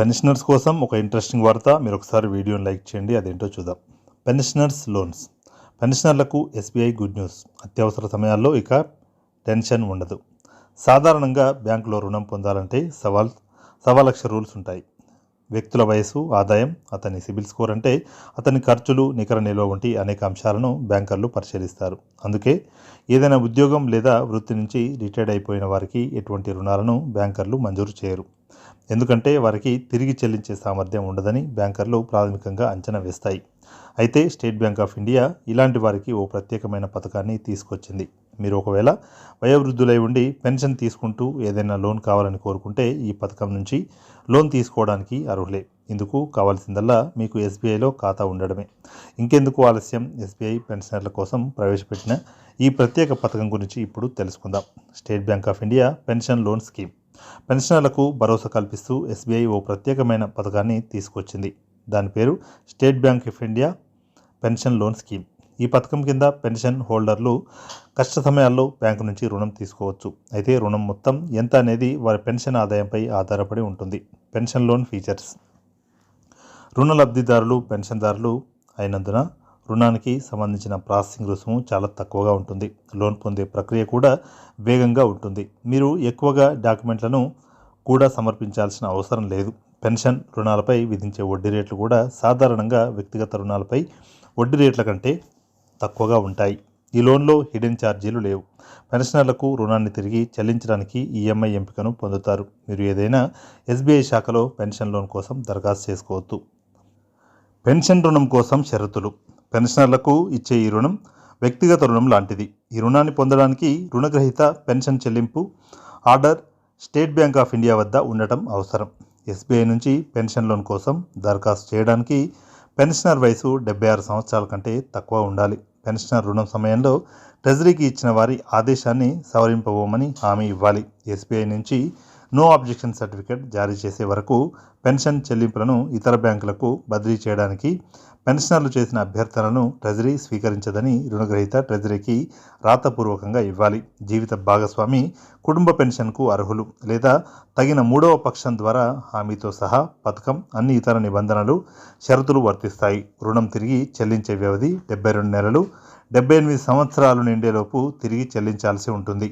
Pensioners కోసం ఒక interesting వార్త. మీరు ఒకసారి వీడియోని లైక్ చేయండి. అదేంటో చూద్దాం. Pensioners loans. పెన్షనర్లకు ఎస్బీఐ గుడ్ న్యూస్. అత్యవసర సమయాల్లో ఇక టెన్షన్ ఉండదు. సాధారణంగా బ్యాంకులో రుణం పొందాలంటే సవాల్ సవా లక్ష రూల్స్ ఉంటాయి. వ్యక్తుల వయసు ఆదాయం అతని సిబిల్ స్కోర్ అంటే అతని ఖర్చులు నికర నిల్వ వంటి అనేక అంశాలను బ్యాంకర్లు పరిశీలిస్తారు. అందుకే ఏదైనా ఉద్యోగం లేదా వృత్తి నుంచి రిటైర్డ్ అయిపోయిన వారికి ఎటువంటి రుణాలను బ్యాంకర్లు మంజూరు చేయరు. ఎందుకంటే వారికి తిరిగి చెల్లించే సామర్థ్యం ఉండదని బ్యాంకర్లు ప్రాథమికంగా అంచనా వేస్తాయి. అయితే స్టేట్ బ్యాంక్ ఆఫ్ ఇండియా ఇలాంటి వారికి ఓ ప్రత్యేకమైన పథకాన్ని తీసుకొచ్చింది. మీరు ఒకవేళ వయోవృద్ధులై ఉండి పెన్షన్ తీసుకుంటూ ఏదైనా లోన్ కావాలని కోరుకుంటే ఈ పథకం నుంచి లోన్ తీసుకోవడానికి అర్హులే. ఇందుకు కావాల్సిందల్లా మీకు ఎస్బీఐలో ఖాతా ఉండడమే. ఇంకెందుకు ఆలస్యం? ఎస్బీఐ పెన్షనర్ల కోసం ప్రవేశపెట్టిన ఈ ప్రత్యేక పథకం గురించి ఇప్పుడు తెలుసుకుందాం. State Bank of India pension loan scheme. పెన్షనర్లకు భరోసా కల్పిస్తూ ఎస్బీఐ ఓ ప్రత్యేకమైన పథకాన్ని తీసుకొచ్చింది. దాని పేరు State Bank of India pension loan scheme. ఈ పథకం కింద పెన్షన్ హోల్డర్లు కష్ట సమయాల్లో బ్యాంకు నుంచి రుణం తీసుకోవచ్చు. అయితే రుణం మొత్తం ఎంత అనేది వారి పెన్షన్ ఆదాయంపై ఆధారపడి ఉంటుంది. Pension loan features. రుణ లబ్ధిదారులు పెన్షన్దారులు అయినందున రుణానికి సంబంధించిన ప్రాసెసింగ్ రుసుము చాలా తక్కువగా ఉంటుంది. లోన్ పొందే ప్రక్రియ కూడా వేగంగా ఉంటుంది. మీరు ఎక్కువగా డాక్యుమెంట్లను కూడా సమర్పించాల్సిన అవసరం లేదు. పెన్షన్ రుణాలపై విధించే వడ్డీ రేట్లు కూడా సాధారణంగా వ్యక్తిగత రుణాలపై వడ్డీ రేట్ల కంటే తక్కువగా ఉంటాయి. ఈ లోన్లో హిడెన్ ఛార్జీలు లేవు. పెన్షనర్లకు రుణాన్ని తిరిగి చెల్లించడానికి ఈఎంఐ ఎంపికను పొందుతారు. మీరు ఏదైనా ఎస్బీఐ శాఖలో పెన్షన్ లోన్ కోసం దరఖాస్తు చేసుకోవద్దు పెన్షన్ రుణం కోసం షరతులు. పెన్షనర్లకు ఇచ్చే ఈ రుణం వ్యక్తిగత రుణం లాంటిది. ఈ రుణాన్ని పొందడానికి రుణగ్రహీత పెన్షన్ చెల్లింపు order State Bank of India వద్ద ఉండటం అవసరం. ఎస్బీఐ నుంచి పెన్షన్ లోన్ కోసం దరఖాస్తు చేయడానికి పెన్షనర్ వయసు డెబ్బై ఆరు సంవత్సరాల కంటే తక్కువ ఉండాలి. పెన్షనర్ రుణం సమయంలో ట్రెజరీకి ఇచ్చిన వారి ఆదేశాన్ని సవరింపబోమని హామీ ఇవ్వాలి. ఎస్బీఐ నుంచి నో అబ్జెక్షన్ సర్టిఫికేట్ జారీ చేసే వరకు పెన్షన్ చెల్లింపులను ఇతర బ్యాంకులకు బదిలీ చేయడానికి పెన్షనర్లు చేసిన అభ్యర్థనను ట్రెజరీ స్వీకరించదని రుణగ్రహీత ట్రెజరీకి రాతపూర్వకంగా ఇవ్వాలి. జీవిత భాగస్వామి కుటుంబ పెన్షన్కు అర్హులు లేదా తగిన మూడవ పక్షం ద్వారా హామీతో సహా పథకం అన్ని ఇతర నిబంధనలు షరతులు వర్తిస్తాయి. రుణం తిరిగి చెల్లించే వ్యవధి డెబ్బై రెండు నెలలు డెబ్బై ఎనిమిది సంవత్సరాలు నిండేలోపు తిరిగి చెల్లించాల్సి ఉంటుంది.